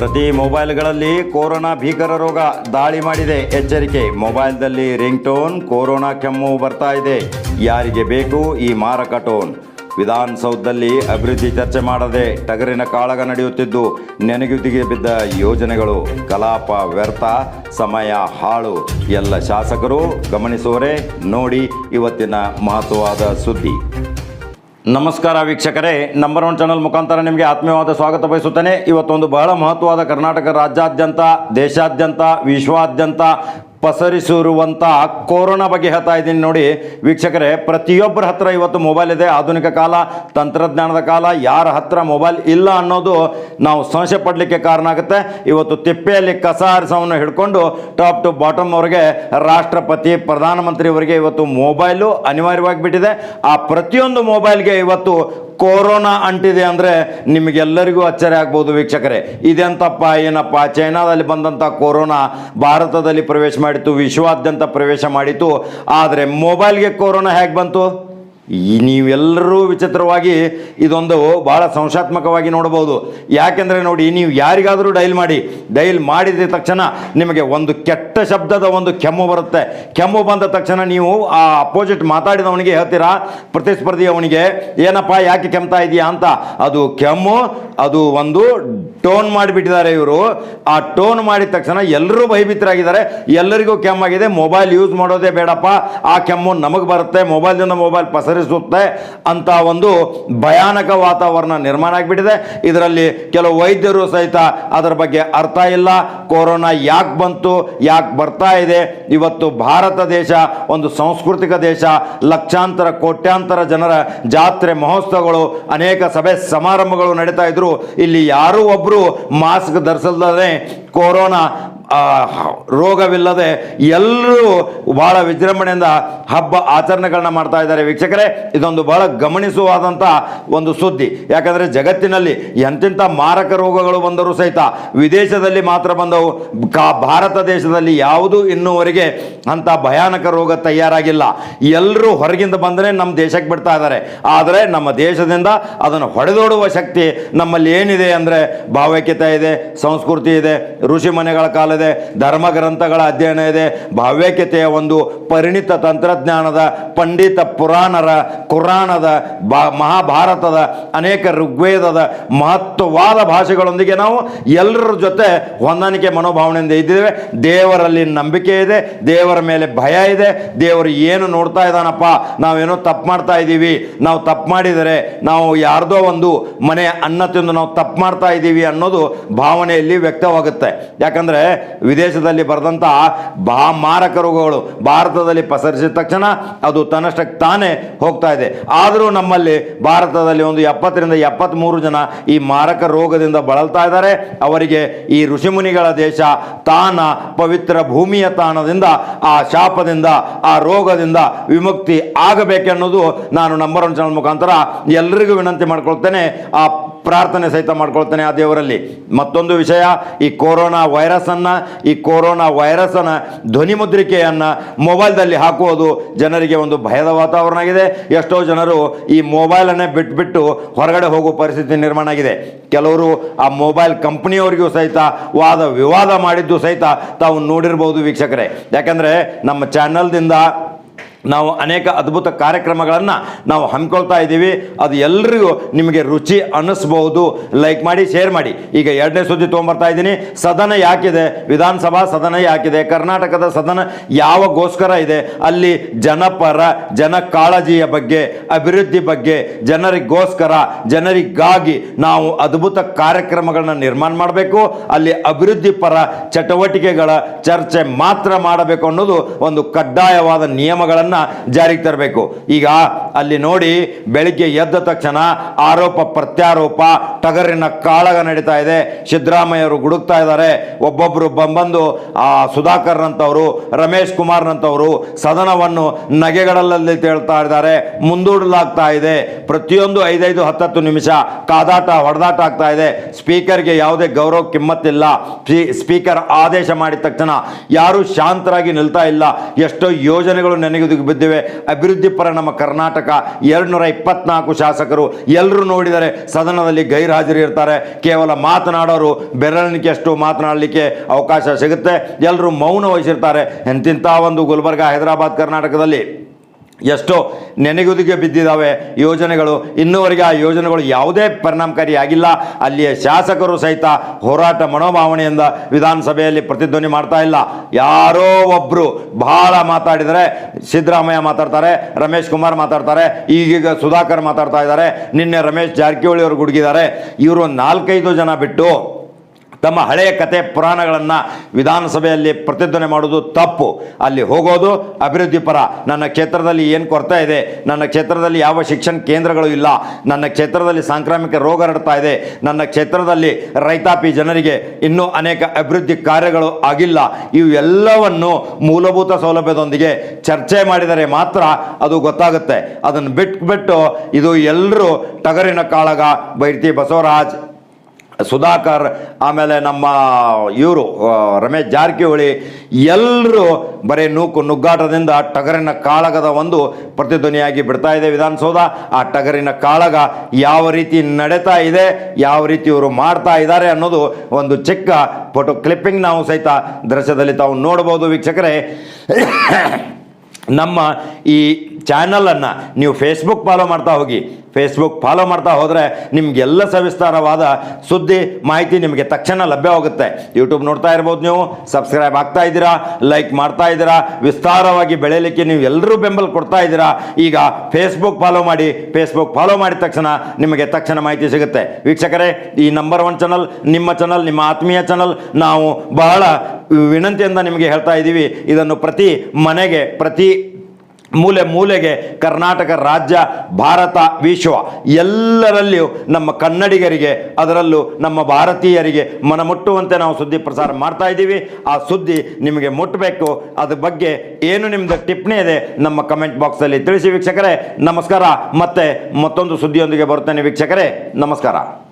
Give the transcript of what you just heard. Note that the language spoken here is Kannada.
ಪ್ರತಿ ಮೊಬೈಲ್ಗಳಲ್ಲಿ ಕೊರೋನಾ ಭೀಕರ ರೋಗ ದಾಳಿ ಮಾಡಿದೆ. ಎಚ್ಚರಿಕೆ, ಮೊಬೈಲ್ದಲ್ಲಿ ರಿಂಗ್ ಟೋನ್ ಕೊರೋನಾ ಕೆಮ್ಮು ಬರ್ತಾ ಇದೆ. ಯಾರಿಗೆ ಬೇಕು ಈ ಮಾರಕ ಟೋನ್? ವಿಧಾನಸೌಧದಲ್ಲಿ ಅಭಿವೃದ್ಧಿ ಚರ್ಚೆ ಮಾಡದೆ ಟಗರಿನ ಕಾಳಗ ನಡೆಯುತ್ತಿದ್ದು ನೆನಗುದಿಗೆ ಬಿದ್ದ ಯೋಜನೆಗಳು. ಕಲಾಪ ವ್ಯರ್ಥ, ಸಮಯ ಹಾಳು. ಎಲ್ಲ ಶಾಸಕರು ಗಮನಿಸುವರೆ, ನೋಡಿ ಇವತ್ತಿನ ಮಹತ್ವವಾದ ಸುದ್ದಿ. ನಮಸ್ಕಾರ ವೀಕ್ಷಕರೇ ನಂಬರ್ ಒನ್ ಚಾನಲ್ ಮುಖಾಂತರ ನಿಮಗೆ ಆತ್ಮೀಯವಾದ ಸ್ವಾಗತ ಬಯಸುತ್ತೇನೆ. ಇವತ್ತೊಂದು ಬಹಳ ಮಹತ್ವವಾದ ಕರ್ನಾಟಕ ರಾಜ್ಯಾದ್ಯಂತ, ದೇಶಾದ್ಯಂತ, ವಿಶ್ವಾದ್ಯಂತ ಪಸರಿಸಿರುವಂಥ ಕೊರೋನಾ ಬಗ್ಗೆ ಹೇಳ್ತಾ ಇದ್ದೀನಿ ನೋಡಿ. ವೀಕ್ಷಕರೇ, ಪ್ರತಿಯೊಬ್ಬರ ಹತ್ರ ಇವತ್ತು ಮೊಬೈಲ್ ಇದೆ. ಆಧುನಿಕ ಕಾಲ, ತಂತ್ರಜ್ಞಾನದ ಕಾಲ, ಯಾರ ಹತ್ರ ಮೊಬೈಲ್ ಇಲ್ಲ ಅನ್ನೋದು ನಾವು ಸಂಶಯ ಪಡಲಿಕ್ಕೆ ಕಾರಣ ಆಗುತ್ತೆ. ಇವತ್ತು ತಿಪ್ಪೆಯಲ್ಲಿ ಕಸ ಹರಿಸವನ್ನು ಹಿಡ್ಕೊಂಡು ಟಾಪ್ ಟು ಬಾಟಮ್ ಅವರಿಗೆ ರಾಷ್ಟ್ರಪತಿ ಪ್ರಧಾನಮಂತ್ರಿಯವರಿಗೆ ಇವತ್ತು ಮೊಬೈಲು ಅನಿವಾರ್ಯವಾಗಿ ಬಿಟ್ಟಿದೆ. ಆ ಪ್ರತಿಯೊಂದು ಮೊಬೈಲ್ಗೆ ಇವತ್ತು ಕೊರೋನಾ ಅಂಟಿದೆ ಅಂದರೆ ನಿಮಗೆಲ್ಲರಿಗೂ ಅಚ್ಚರಿ ಆಗ್ಬೋದು ವೀಕ್ಷಕರೇ. ಇದೆಂತಪ್ಪ, ಏನಪ್ಪ, ಚೈನಾದಲ್ಲಿ ಬಂದಂಥ ಕೊರೋನಾ ಭಾರತದಲ್ಲಿ ಪ್ರವೇಶ ಮಾಡಿತು ವಿಶ್ವಾದ್ಯಂತ ಪ್ರವೇಶ ಮಾಡಿತು ಆದರೆ ಮೊಬೈಲ್ಗೆ ಕೊರೋನಾ ಹೇಗೆ ಬಂತು? ಈ ನೀವೆಲ್ಲರೂ ವಿಚಿತ್ರವಾಗಿ ಇದೊಂದು ಭಾಳ ಸಂಶಾತ್ಮಕವಾಗಿ ನೋಡಬಹುದು. ಯಾಕೆಂದರೆ ನೋಡಿ, ನೀವು ಯಾರಿಗಾದರೂ ಡೈಲ್ ಮಾಡಿ, ಡೈಲ್ ಮಾಡಿದ ತಕ್ಷಣ ನಿಮಗೆ ಒಂದು ಕೆಟ್ಟ ಶಬ್ದದ ಒಂದು ಕೆಮ್ಮು ಬರುತ್ತೆ. ಕೆಮ್ಮು ಬಂದ ತಕ್ಷಣ ನೀವು ಆ ಅಪೋಸಿಟ್ ಮಾತಾಡಿದವನಿಗೆ ಹೇಳ್ತೀರಾ ಪ್ರತಿಸ್ಪರ್ಧಿ ಅವನಿಗೆ ಏನಪ್ಪ, ಯಾಕೆ ಕೆಮ್ತಾ ಇದೆಯಾ? ಅಂತ. ಅದು ಕೆಮ್ಮು, ಅದು ಒಂದು ಟೋನ್ ಮಾಡಿಬಿಟ್ಟಿದ್ದಾರೆ ಇವರು. ಆ ಟೋನ್ ಮಾಡಿದ ತಕ್ಷಣ ಎಲ್ಲರೂ ಭಯಭೀತರಾಗಿದ್ದಾರೆ. ಎಲ್ಲರಿಗೂ ಕೆಮ್ಮಾಗಿದೆ. ಮೊಬೈಲ್ ಯೂಸ್ ಮಾಡೋದೇ ಬೇಡಪ್ಪ. ಆ ಕೆಮ್ಮು ನಮಗೆ ಬರುತ್ತೆ. ಮೊಬೈಲ್ದಿಂದ ಮೊಬೈಲ್ ಪಸರಿಸುತ್ತೆ ಅಂತ ಒಂದು ಭಯಾನಕ ವಾತಾವರಣ ನಿರ್ಮಾಣ ಆಗಿಬಿಟ್ಟಿದೆ. ಇದರಲ್ಲಿ ಕೆಲವು ವೈದ್ಯರು ಸಹಿತ ಅದರ ಬಗ್ಗೆ ಅರ್ಥ ಇಲ್ಲ. ಕೊರೋನಾ ಯಾಕೆ ಬಂತು, ಯಾಕೆ ಬರ್ತಾ ಇದೆ? ಇವತ್ತು ಭಾರತ ದೇಶ ಒಂದು ಸಾಂಸ್ಕೃತಿಕ ದೇಶ. ಲಕ್ಷಾಂತರ, ಕೋಟ್ಯಾಂತರ ಜನರ ಜಾತ್ರೆ ಮಹೋತ್ಸವಗಳು, ಅನೇಕ ಸಭೆ ಸಮಾರಂಭಗಳು ನಡೀತಾ ಇದ್ರು. ಇಲ್ಲಿ ಯಾರೂ ಒಬ್ಬರು ಮಾಸ್ಕ್ ಧರಿಸಲ್ದೇ ಕೊರೋನಾ ರೋಗವಿಲ್ಲದೆ ಎಲ್ಲರೂ ಬಹಳ ವಿಜೃಂಭಣೆಯಿಂದ ಹಬ್ಬ ಆಚರಣೆಗಳನ್ನ ಮಾಡ್ತಾ ಇದ್ದಾರೆ ವೀಕ್ಷಕರೇ. ಇದೊಂದು ಬಹಳ ಗಮನಿಸುವಾದಂಥ ಒಂದು ಸುದ್ದಿ. ಯಾಕಂದರೆ ಜಗತ್ತಿನಲ್ಲಿ ಎಂತೆಂಥ ಮಾರಕ ರೋಗಗಳು ಬಂದರೂ ಸಹಿತ ವಿದೇಶದಲ್ಲಿ ಮಾತ್ರ ಬಂದವು. ಭಾರತ ದೇಶದಲ್ಲಿ ಯಾವುದು ಇನ್ನೂವರೆಗೆ ಅಂಥ ಭಯಾನಕ ರೋಗ ತಯಾರಾಗಿಲ್ಲ. ಎಲ್ಲರೂ ಹೊರಗಿಂದ ಬಂದರೆ ನಮ್ಮ ದೇಶಕ್ಕೆ ಬಿಡ್ತಾ ಇದ್ದಾರೆ. ಆದರೆ ನಮ್ಮ ದೇಶದಿಂದ ಅದನ್ನು ಹೊಡೆದೋಡುವ ಶಕ್ತಿ ನಮ್ಮಲ್ಲಿ ಏನಿದೆ ಅಂದರೆ ಭಾವೈಕ್ಯತೆ ಇದೆ, ಸಂಸ್ಕೃತಿ ಇದೆ, ಋಷಿ ಮನೆಗಳ ಕಾಲ ಇದೆ, ಧರ್ಮ ಗ್ರಂಥಗಳ ಅಧ್ಯಯನ ಇದೆ. ಭಾವ್ಯಕ್ಯತೆಯ ಒಂದು ಪರಿಣಿತ ತಂತ್ರಜ್ಞಾನದ ಪಂಡಿತ ಪುರಾಣರ, ಕುರಾಣದ, ಬಾ, ಮಹಾಭಾರತದ ಅನೇಕ ಋಗ್ವೇದದ ಮಹತ್ವವಾದ ಭಾಷೆಗಳೊಂದಿಗೆ ನಾವು ಎಲ್ಲರ ಜೊತೆ ಹೊಂದಾಣಿಕೆ ಮನೋಭಾವನೆಯಿಂದ ಇದ್ದೇವೆ. ದೇವರಲ್ಲಿ ನಂಬಿಕೆ ಇದೆ, ದೇವರ ಮೇಲೆ ಭಯ ಇದೆ, ದೇವರು ಏನು ನೋಡ್ತಾ ಇದ್ದಾನಪ್ಪ, ನಾವೇನೋ ತಪ್ಪು ಮಾಡ್ತಾ ಇದ್ದೀವಿ, ನಾವು ತಪ್ಪು ಮಾಡಿದರೆ ನಾವು ಯಾರ್ದೋ ಒಂದು ಮನೆ ಅನ್ನ ತಿಂದು ನಾವು ತಪ್ಪು ಮಾಡ್ತಾ ಇದ್ದೀವಿ ಅನ್ನೋದು ಭಾವನೆಯಲ್ಲಿ ವ್ಯಕ್ತವಾಗುತ್ತೆ. ಯಾಕಂದರೆ ವಿದೇಶದಲ್ಲಿ ಬರೆದಂತಹ ಬಾ ಮಾರಕ ರೋಗಗಳು ಭಾರತದಲ್ಲಿ ಪಸರಿಸಿದ ತಕ್ಷಣ ಅದು ತನ್ನಷ್ಟಕ್ಕೆ ತಾನೇ ಹೋಗ್ತಾ ಇದೆ. ಆದರೂ ನಮ್ಮಲ್ಲಿ ಭಾರತದಲ್ಲಿ ಒಂದು ಎಪ್ಪತ್ತರಿಂದ ಎಪ್ಪತ್ತ್ಮೂರು ಜನ ಈ ಮಾರಕ ರೋಗದಿಂದ ಬಳಲ್ತಾ ಇದ್ದಾರೆ. ಅವರಿಗೆ ಈ ಋಷಿಮುನಿಗಳ ದೇಶ ತಾನ ಪವಿತ್ರ ಭೂಮಿಯ ತಾಣದಿಂದ, ಆ ಶಾಪದಿಂದ, ಆ ರೋಗದಿಂದ ವಿಮುಕ್ತಿ ಆಗಬೇಕೆನ್ನೋದು ನಾನು ನಂಬರ್ ಒನ್ ಚಾನಲ್ ಮುಖಾಂತರ ಎಲ್ಲರಿಗೂ ವಿನಂತಿ ಮಾಡ್ಕೊಳ್ತೇನೆ. ಆ ಪ್ರಾರ್ಥನೆ ಸಹಿತ ಮಾಡ್ಕೊಳ್ತೇನೆ ಆ ದೇವರಲ್ಲಿ. ಮತ್ತೊಂದು ವಿಷಯ, ಈ ಕೊರೋನಾ ವೈರಸನ್ನು ಈ ಕೊರೋನಾ ವೈರಸ್ಸನ್ನು ಧ್ವನಿ ಮುದ್ರಿಕೆಯನ್ನು ಮೊಬೈಲ್ದಲ್ಲಿ ಹಾಕುವುದು ಜನರಿಗೆ ಒಂದು ಭಯದ ವಾತಾವರಣ ಆಗಿದೆ. ಎಷ್ಟೋ ಜನರು ಈ ಮೊಬೈಲನ್ನೇ ಬಿಟ್ಬಿಟ್ಟು ಹೊರಗಡೆ ಹೋಗುವ ಪರಿಸ್ಥಿತಿ ನಿರ್ಮಾಣ ಆಗಿದೆ. ಕೆಲವರು ಆ ಮೊಬೈಲ್ ಕಂಪ್ನಿಯವರಿಗೂ ಸಹಿತ ವಾದ ವಿವಾದ ಮಾಡಿದ್ದು ಸಹಿತ ತಾವು ನೋಡಿರ್ಬೋದು ವೀಕ್ಷಕರೇ. ಯಾಕಂದರೆ ನಮ್ಮ ಚಾನಲ್ದಿಂದ ನಾವು ಅನೇಕ ಅದ್ಭುತ ಕಾರ್ಯಕ್ರಮಗಳನ್ನು ನಾವು ಹಮ್ಮಿಕೊಳ್ತಾ ಇದ್ದೀವಿ. ಅದು ಎಲ್ರಿಗೂ ನಿಮಗೆ ರುಚಿ ಅನ್ನಿಸ್ಬಹುದು ಲೈಕ್ ಮಾಡಿ ಶೇರ್ ಮಾಡಿ. ಈಗ ಎರಡನೇ ಸುದ್ದಿ ತೊಗೊಂಬರ್ತಾ ಇದ್ದೀನಿ. ಸದನ ಯಾಕಿದೆ? ವಿಧಾನಸಭಾ ಸದನ ಯಾಕಿದೆ? ಕರ್ನಾಟಕದ ಸದನ ಯಾವಾಗೋಸ್ಕರ ಇದೆ? ಅಲ್ಲಿ ಜನಪರ ಜನ ಕಾಳಜಿಯ ಬಗ್ಗೆ, ಅಭಿವೃದ್ಧಿ ಬಗ್ಗೆ, ಜನರಿಗೋಸ್ಕರ, ಜನರಿಗಾಗಿ ನಾವು ಅದ್ಭುತ ಕಾರ್ಯಕ್ರಮಗಳನ್ನ ನಿರ್ಮಾಣ ಮಾಡಬೇಕು. ಅಲ್ಲಿ ಅಭಿವೃದ್ಧಿ ಪರ ಚಟುವಟಿಕೆಗಳ ಚರ್ಚೆ ಮಾತ್ರ ಮಾಡಬೇಕು ಅನ್ನೋದು ಒಂದು ಕಡ್ಡಾಯವಾದ ನಿಯಮಗಳನ್ನು ಜಾರಿಗೆ ತರಬೇಕು. ಈಗ ಅಲ್ಲಿ ನೋಡಿ ಬೆಳಿಗ್ಗೆ ಎದ್ದ ತಕ್ಷಣ ಆರೋಪ ಪ್ರತ್ಯಾರೋಪ, ಟಗರಿನ ಕಾಳಗ ನಡೀತಾ ಇದೆ. ಸಿದ್ದರಾಮಯ್ಯವರು ಗುಡುಕ್ತಾ ಇದ್ದಾರೆ. ಒಬ್ಬೊಬ್ಬರು ಬಂಬಂದು ಆ ಸುಧಾಕರ್ನಂಥವರು ರಮೇಶ್ ಕುಮಾರ್ನಂತವರು ಸದನವನ್ನು ನಗೆಗಳಲ್ಲಿ ತೇಳ್ತಾ ಇದ್ದಾರೆ. ಮುಂದೂಡಲಾಗ್ತಾ ಇದೆ. ಪ್ರತಿಯೊಂದು ಐದೈದು ಹತ್ತತ್ತು ನಿಮಿಷ ಕಾದಾಟ, ಹೊಡೆದಾಟ ಆಗ್ತಾ ಇದೆ. ಸ್ಪೀಕರ್ಗೆ ಯಾವುದೇ ಗೌರವ ಕಿಮ್ಮತ್ತಿಲ್ಲ. ಸ್ಪೀಕರ್ ಆದೇಶ ಮಾಡಿದ ತಕ್ಷಣ ಯಾರು ಶಾಂತರಾಗಿ ನಿಲ್ತಾ ಇಲ್ಲ. ಎಷ್ಟೋ ಯೋಜನೆಗಳು ನೆನೆಗುದಿಗೆ ಬಿದ್ದಿವೆ. ಅಭಿವೃದ್ಧಿ ಪರ ನಮ್ಮ ಕರ್ನಾಟಕ ಎರಡುನೂರ ಇಪ್ಪತ್ನಾಲ್ಕು ಶಾಸಕರು ಎಲ್ಲರೂ ನೋಡಿದರೆ ಸದನದಲ್ಲಿ ಗೈರ್ಹಾಜರಿ ಇರ್ತಾರೆ. ಕೇವಲ ಮಾತನಾಡೋರು ಬೆರಳಿಕೆಯಷ್ಟು ಮಾತನಾಡಲಿಕ್ಕೆ ಅವಕಾಶ ಸಿಗುತ್ತೆ. ಎಲ್ಲರೂ ಮೌನ ವಹಿಸಿರ್ತಾರೆ. ಎಂತಿಂಥ ಒಂದು ಗುಲ್ಬರ್ಗ ಹೈದರಾಬಾದ್ ಕರ್ನಾಟಕದಲ್ಲಿ. ಎಷ್ಟೋ ನೆನೆಗುದಿಗೆ ಬಿದ್ದಿದ್ದಾವೆ ಯೋಜನೆಗಳು. ಇನ್ನುವರೆಗೆ ಆ ಯೋಜನೆಗಳು ಯಾವುದೇ ಪರಿಣಾಮಕಾರಿಯಾಗಿಲ್ಲ. ಅಲ್ಲಿಯ ಶಾಸಕರು ಸಹಿತ ಹೋರಾಟ ಮನೋಭಾವನೆಯಿಂದ ವಿಧಾನಸಭೆಯಲ್ಲಿ ಪ್ರತಿಧ್ವನಿ ಮಾಡ್ತಾ ಇಲ್ಲ. ಯಾರೋ ಒಬ್ಬರು ಬಹಳ ಮಾತಾಡಿದರೆ, ಸಿದ್ದರಾಮಯ್ಯ ಮಾತಾಡ್ತಾರೆ, ರಮೇಶ್ ಕುಮಾರ್ ಮಾತಾಡ್ತಾರೆ, ಈಗೀಗ ಸುಧಾಕರ್ ಮಾತಾಡ್ತಾ ಇದ್ದಾರೆ. ನಿನ್ನೆ ರಮೇಶ್ ಜಾರಕಿಹೊಳಿ ಅವರು ಗುಡುಗಿದ್ದಾರೆ. ಇವರು ನಾಲ್ಕೈದು ಜನ ಬಿಟ್ಟು ತಮ್ಮ ಹಳೆಯ ಕತೆ ಪುರಾಣಗಳನ್ನು ವಿಧಾನಸಭೆಯಲ್ಲಿ ಪ್ರತಿಧ್ವನಿ ಮಾಡೋದು ತಪ್ಪು. ಅಲ್ಲಿ ಹೋಗೋದು ಅಭಿವೃದ್ಧಿ ಪರ. ನನ್ನ ಕ್ಷೇತ್ರದಲ್ಲಿ ಏನು ಕೊರತೆ ಇದೆ? ನನ್ನ ಕ್ಷೇತ್ರದಲ್ಲಿ ಯಾವ ಶಿಕ್ಷಣ ಕೇಂದ್ರಗಳು ಇಲ್ಲ? ನನ್ನ ಕ್ಷೇತ್ರದಲ್ಲಿ ಸಾಂಕ್ರಾಮಿಕ ರೋಗ ಹರಡ್ತಾ ಇದೆ. ನನ್ನ ಕ್ಷೇತ್ರದಲ್ಲಿ ರೈತಾಪಿ ಜನರಿಗೆ ಇನ್ನೂ ಅನೇಕ ಅಭಿವೃದ್ಧಿ ಕಾರ್ಯಗಳು ಆಗಿಲ್ಲ. ಇವೆಲ್ಲವನ್ನು ಮೂಲಭೂತ ಸೌಲಭ್ಯದೊಂದಿಗೆ ಚರ್ಚೆ ಮಾಡಿದರೆ ಮಾತ್ರ ಅದು ಗೊತ್ತಾಗುತ್ತೆ. ಅದನ್ನು ಬಿಟ್ಬಿಟ್ಟು ಇದು ಎಲ್ಲರೂ ಟಗರಿನ ಕಾಳಗ ಬೈರ್ತಿ ಬಸವರಾಜ್ ಸುಧಾಕರ್, ಆಮೇಲೆ ನಮ್ಮ ಇವರು ರಮೇಶ್ ಜಾರಕಿಹೊಳಿ ಎಲ್ಲರೂ ಬರೀ ನೂಕು ನುಗ್ಗಾಟದಿಂದ ಟಗರಿನ ಕಾಳಗದ ಒಂದು ಪ್ರತಿಧ್ವನಿಯಾಗಿ ಬಿಡ್ತಾ ಇದೆ ವಿಧಾನಸೌಧ. ಆ ಟಗರಿನ ಕಾಳಗ ಯಾವ ರೀತಿ ನಡೀತಾ ಇದೆ, ಯಾವ ರೀತಿ ಇವರು ಮಾಡ್ತಾ ಇದ್ದಾರೆ ಅನ್ನೋದು ಒಂದು ಚಿಕ್ಕ ಫೋಟೋ ಕ್ಲಿಪ್ಪಿಂಗ್ ನಾವು ಸಹಿತ ದೃಶ್ಯದಲ್ಲಿ ತಾವು ನೋಡ್ಬೋದು ವೀಕ್ಷಕರೇ. ನಮ್ಮ ಈ ಚಾನಲನ್ನು ನೀವು ಫೇಸ್ಬುಕ್ ಫಾಲೋ ಮಾಡ್ತಾ ಹೋಗಿ. ಫೇಸ್ಬುಕ್ ಫಾಲೋ ಮಾಡ್ತಾ ಹೋದರೆ ನಿಮಗೆಲ್ಲ ಸವಿಸ್ತಾರವಾದ ಸುದ್ದಿ, ಮಾಹಿತಿ ನಿಮಗೆ ತಕ್ಷಣ ಲಭ್ಯವಾಗುತ್ತೆ ಯೂಟ್ಯೂಬ್ ನೋಡ್ತಾ ಇರ್ಬೋದು ನೀವು ಸಬ್ಸ್ಕ್ರೈಬ್ ಆಗ್ತಾ ಇದ್ದೀರಾ ಲೈಕ್ ಮಾಡ್ತಾ ಇದ್ದೀರಾ, ವಿಸ್ತಾರವಾಗಿ ಬೆಳೆಯಲಿಕ್ಕೆ ನೀವು ಎಲ್ಲರೂ ಬೆಂಬಲ ಕೊಡ್ತಾ ಇದ್ದೀರಾ, ಈಗ ಫೇಸ್ಬುಕ್ ಫಾಲೋ ಮಾಡಿ ಫೇಸ್ಬುಕ್ ಫಾಲೋ ಮಾಡಿದ ತಕ್ಷಣ ನಿಮಗೆ ತಕ್ಷಣ ಮಾಹಿತಿ ಸಿಗುತ್ತೆ. ವೀಕ್ಷಕರೇ, ಈ ನಂಬರ್ ಒನ್ ಚಾನಲ್ ನಿಮ್ಮ ಚಾನಲ್ ನಿಮ್ಮ ಆತ್ಮೀಯ ಚಾನಲ್ ನಾವು ಬಹಳ ವಿನಂತಿಯಿಂದ ನಿಮಗೆ ಹೇಳ್ತಾ ಇದ್ದೀವಿ. ಇದನ್ನು ಪ್ರತಿ ಮನೆಗೆ, ಪ್ರತಿ ಮೂಲೆ ಮೂಲೆಗೆ ಕರ್ನಾಟಕ, ರಾಜ್ಯ, ಭಾರತ, ವಿಶ್ವ ಎಲ್ಲರಲ್ಲಿಯೂ ನಮ್ಮ ಕನ್ನಡಿಗರಿಗೆ, ಅದರಲ್ಲೂ ನಮ್ಮ ಭಾರತೀಯರಿಗೆ ಮನಮುಟ್ಟುವಂತೆ ನಾವು ಸುದ್ದಿ ಪ್ರಸಾರ ಮಾಡ್ತಾ ಇದ್ದೀವಿ. ಆ ಸುದ್ದಿ ನಿಮಗೆ ಮುಟ್ಟಬೇಕು ಅದ್ರ ಬಗ್ಗೆ ಏನು ನಿಮ್ಮದು ಟಿಪ್ಪಣಿ ಇದೆ ನಮ್ಮ ಕಮೆಂಟ್ ಬಾಕ್ಸಲ್ಲಿ ತಿಳಿಸಿ ವೀಕ್ಷಕರೇ. ನಮಸ್ಕಾರ. ಮತ್ತೆ ಮತ್ತೊಂದು ಸುದ್ದಿಯೊಂದಿಗೆ ಬರುತ್ತೇನೆ ವೀಕ್ಷಕರೇ. ನಮಸ್ಕಾರ.